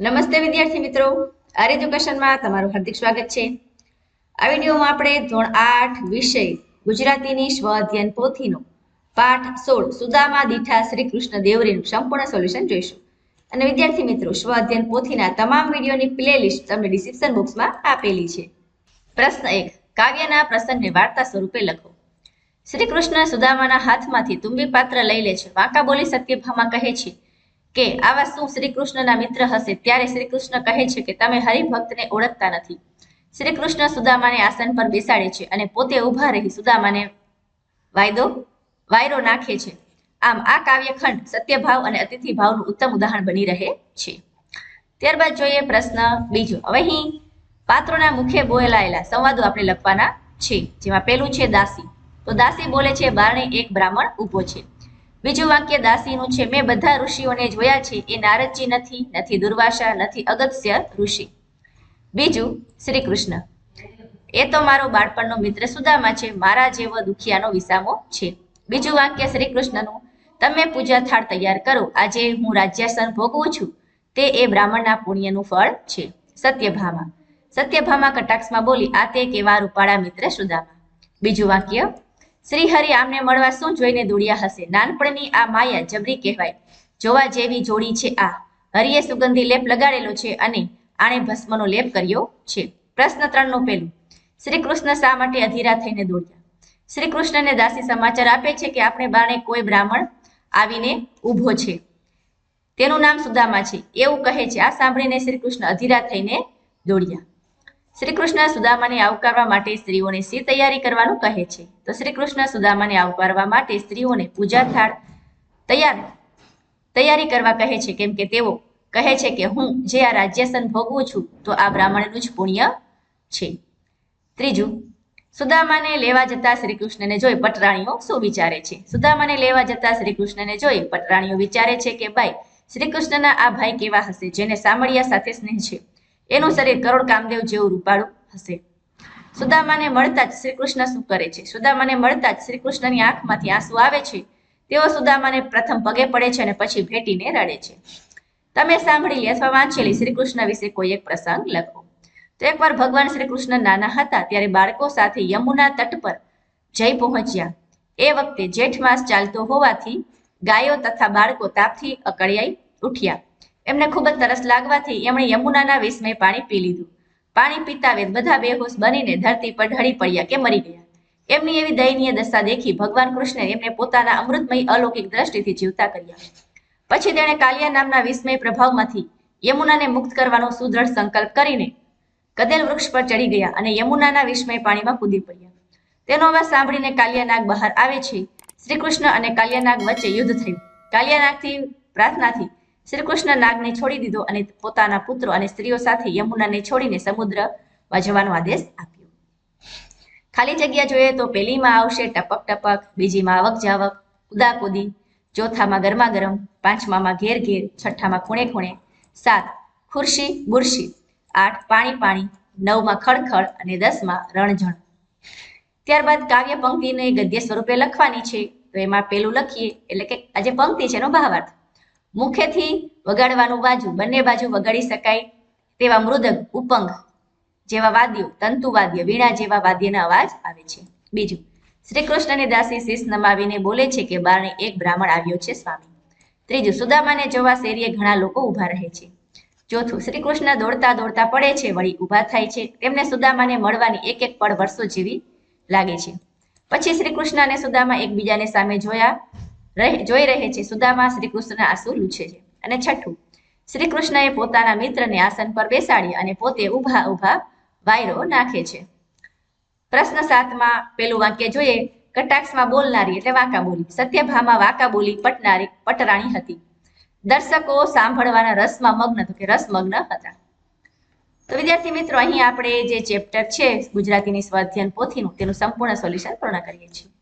નમસ્તે વિદ્યાર્થી મિત્રો. આર એજ્યુકેશનમાં તમારું હાર્દિક સ્વાગત છે. આ વિડીયોમાં આપણે ધોરણ આઠ વિષય ગુજરાતીની સ્વ અધ્યયન પોથીનો પાઠ સોળ સુદામા દીઠા શ્રી કૃષ્ણ દેવરીનું સંપૂર્ણ સોલ્યુશન જોઈશું. અને વિદ્યાર્થી મિત્રો, સ્વ અધ્યયન પોથીના તમામ વિડીયોની પ્લેલિસ્ટ તમને ડિસ્ક્રિપ્શન બોક્સમાં આપેલી છે. પ્રશ્ન એક, કાવ્યના પ્રસંગને વાર્તા સ્વરૂપે લખો. શ્રી કૃષ્ણ સુદામાના હાથમાંથી તુંબી પાત્ર લઈ લે છે. વાંકા બોલી સત્યભામાં કહે છે કે આવા શું શ્રી કૃષ્ણના મિત્ર હશે? ત્યારે શ્રી કૃષ્ણ કહે છે કે તમે હરિભક્તને ઓળખતા નથી. શ્રી કૃષ્ણ સુદામાને આસન પર બેસાડે છે અને પોતે ઊભા રહી સુદામાને વાયદો, વાયરો નાખે છે. આમ આ કાવ્યખંડ સત્યભાવ અને અતિથિ ભાવનું ઉત્તમ ઉદાહરણ બની રહે છે. ત્યારબાદ જોઈએ પ્રશ્ન બીજો. હવે અહીં પાત્રોના મુખે બોલાયેલા સંવાદો આપણે લખવાના છે. જેમાં પેલું છે દાસી. તો દાસી બોલે છે, બારણે એક બ્રાહ્મણ ઊભો છે. બીજું વાક્ય દાસીનું છે, મેં બધા ઋષિઓને જોયા છે, એ નારદજી નથી નથી દુર્વાસા, નથી અગત્ય ઋષિ. બીજું, શ્રી કૃષ્ણ, એ તો મારો બાળપણનો મિત્ર સુદામા છે, મારા જેવો દુખિયાનો વિસામો છે. બીજું વાક્ય શ્રી કૃષ્ણનું, તમે પૂજા થાળ તૈયાર કરો, આજે હું રાજ્યાસન ભોગવું છું, તે એ બ્રાહ્મણના પુણ્યનું ફળ છે. સત્યભામા સત્યભામા કટાક્ષમાં બોલી, આ તે કેવા રૂપાળા મિત્ર સુદામા. બીજું વાક્ય શ્રી હરિ આમને મળવા શું જોઈને દોડ્યા હશે? નાનપણની આ માયા જબરી કહેવાય. જોવા જેવી જોડી છે આ. હરિએ સુગંધી લેપ લગાડેલો છે અને આણે ભસ્મનો લેપ કર્યો છે. પ્રશ્ન ત્રણનું પેલું શ્રી કૃષ્ણ શા માટે અધીરા થઈને દોડ્યા? શ્રી કૃષ્ણને દાસી સમાચાર આપે છે કે આપણે બાણે કોઈ બ્રાહ્મણ આવીને ઊભો છે. તેનું નામ સુદામા છે. એવું કહે છે. આ સાંભળીને શ્રી કૃષ્ણ અધીરા થઈને દોડ્યા. શ્રી કૃષ્ણ સુદામાને આવકારવા માટે સ્ત્રીઓને શી તૈયારી કરવાનું કહે છે? તો શ્રી કૃષ્ણ સુદામાને આવકારવા માટે સ્ત્રીઓને પૂજા થાળ તૈયાર, તૈયારી કરવા કહે છે. કેમ કે તેઓ કહે છે કે હું જે આ રાજ્યાસન ભોગવું છું, તો આ બ્રાહ્મણનું જ પુણ્ય છે. ત્રીજું, સુદામાને લેવા જતા શ્રી કૃષ્ણને જોઈ પટરાણીઓ શું વિચારે છે? સુદામાને લેવા જતા શ્રી કૃષ્ણને જોઈ પટરાણીઓ વિચારે છે કે ભાઈ શ્રી કૃષ્ણના આ ભાઈ કેવા હશે? જેને સામળિયા સાથે સ્નેહ છે. એનું શરીર કરોડ કામદેવ જેવું રૂપાળું હશે. સુદામાને મળતા જ શ્રી કૃષ્ણ શું કરે છે? સુદામાને મળતા જ શ્રી કૃષ્ણની આંખમાંથી આંસુ આવે છે. તેઓ સુદામાને પ્રથમ પગે પડે છે અને પછી ભેટીને રડે છે. તમે સાંભળેલી અથવા વાંચેલી શ્રી કૃષ્ણ વિશે કોઈ એક પ્રસંગ લખો. તો એકવાર ભગવાન શ્રી કૃષ્ણ નાના હતા ત્યારે બાળકો સાથે યમુના તટ પર જઈ પહોંચ્યા. એ વખતે જેઠ માસ ચાલતો હોવાથી ગાયો તથા બાળકો તાપથી અકળિયાઈ ઉઠ્યા. એમને ખૂબ જ તરસ લાગવાથી એમણે યમુનાના વિસ્મય પાણી પી લીધું. પાણી પીતા વેદ બધા બેહોશ બનીને ધરતી પર ઢળી પડ્યા કે મરી ગયા. એમની એવી દયનીય દશા દેખી ભગવાન કૃષ્ણે એમને પોતાના અમૃતમય અલૌકિક દ્રષ્ટિથી જીવતા કર્યા. પછી તેણે કાલિયા નામના વિસ્મય પ્રભાવમાંથી યમુનાને મુક્ત કરવાનો સુદ્રઢ સંકલ્પ કરીને કદેલ વૃક્ષ પર ચડી ગયા અને યમુનાના વિસ્મય પાણીમાં કૂદી પડ્યા. તેનો અવાજ સાંભળીને કાલિયાનાગ બહાર આવે છે. શ્રી કૃષ્ણ અને કાલિયાનાગ વચ્ચે યુદ્ધ થયું. કાલિયાનાગથી પ્રાર્થનાથી શ્રી કૃષ્ણ નાગને છોડી દીધો અને પોતાના પુત્રો અને સ્ત્રીઓ સાથે યમુનાને છોડીને સમુદ્રમાં જવાનો આદેશ આપ્યો. ખાલી જગ્યા જોઈએ તો પહેલીમાં આવશે ટપક ટપક, બીજીમાં આવક જાવક, કુદાકુદી, ચોથામાં ગરમા ગરમ પાંચમામાં ઘેર ઘેર, છઠ્ઠામાં ખૂણે ખૂણે, સાત ખુરશી, બુરશી, આઠ પાણી પાણી, નવમાં ખડખડ અને દસમાં રણઝણ. ત્યારબાદ કાવ્ય પંક્તિને ગદ્ય સ્વરૂપે લખવાની છે. તો એમાં પેલું લખીએ એટલે કે આ જે પંક્તિ છે એનો ભાવાર્થ. મુખેથી વગાડવાનું બાજુ, બંને બાજુ વગાડી શકાય તેવા મૃદંગ, ઉપંગ જેવા વાદ્યો તંતુવાદ્ય વીણા જેવા વાદ્યના અવાજ આવે છે. બીજું શ્રી કૃષ્ણની દાસી શીશ નમાવીને બોલે છે કે બારણે એક બ્રાહ્મણ આવ્યો છે સ્વામી. ત્રીજું, સુદામાને જોવા શેરીએ ઘણા લોકો ઊભા રહે છે. ચોથું શ્રી કૃષ્ણ દોડતા દોડતા પડે છે, વળી ઊભા થાય છે. તેમને સુદામાને મળવાની એક એક પળ વર્ષો જેવી લાગે છે. પછી શ્રી કૃષ્ણ અને સુદામા એકબીજાને સામે જોયા. રહે, જોઈ રહે છે. સુદામા શ્રી કૃષ્ણના આંસુ લૂછે છે? અને છઠ્ઠું શ્રી કૃષ્ણએ પોતાના મિત્રને આસન પર બેસાડી અને પોતે ઊભા ઊભા વાયરો નાખે છે. પ્રશ્ન સાતમાં, પેલું વાક્ય જોઈએ. કટાક્ષમાં બોલનારી એટલે વાંકા બોલી. સત્યભામાં વાંકા બોલી પટનારી, પટરાણી હતી. દર્શકો સાંભળવાના રસમાં મગ્ન તો કે રસમગ્ન હતા. તો વિદ્યાર્થી મિત્રો, અહીં આપણે જે ચેપ્ટર છે ગુજરાતીની સ્વાધ્યાયન પોથીનું, તેનું સંપૂર્ણ સોલ્યુશન પૂર્ણ કરીએ છીએ.